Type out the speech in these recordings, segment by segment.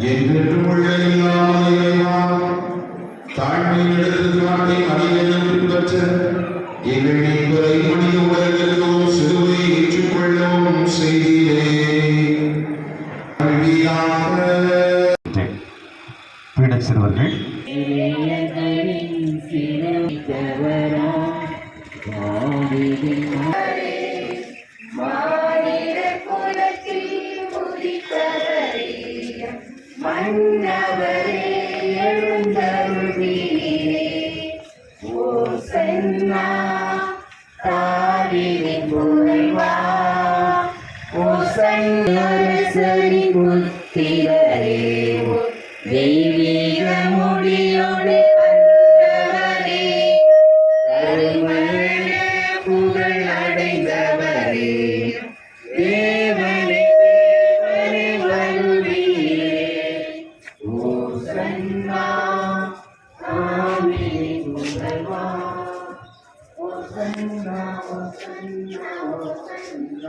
என்றென்றும் உள்ள இல்லாமல் இறைவா தாழ்மையின் இடத்தில் காட்டி மனிதனை பின்பற்ற எங்கள் மீட்பரை மனித ஏற்றுக்கொள்ளவும் செய்தீரே. பீட சிறுவர்கள். மன்னவரே எழுந்தருள்வீரே. ஓசன்னா, தாவீதின் புகழ்வா. ஓசன்னா, அரசரின் புத்திரரே 오산나 오산나 오산나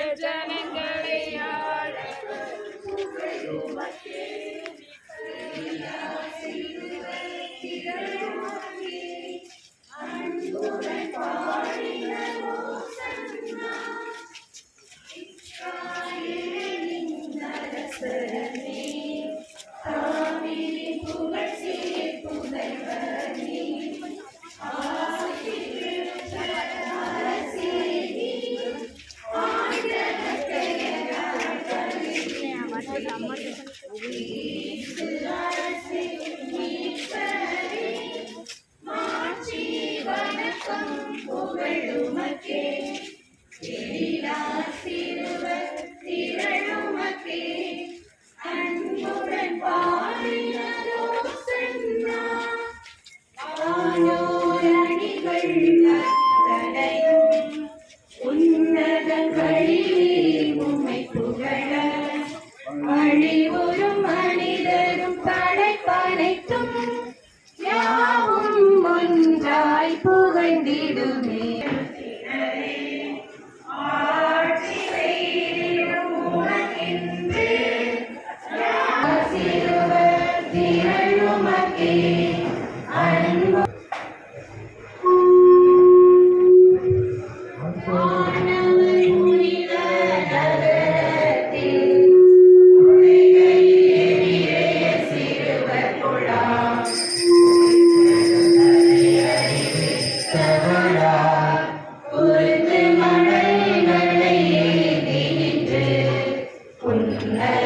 அன்புடன் Amen.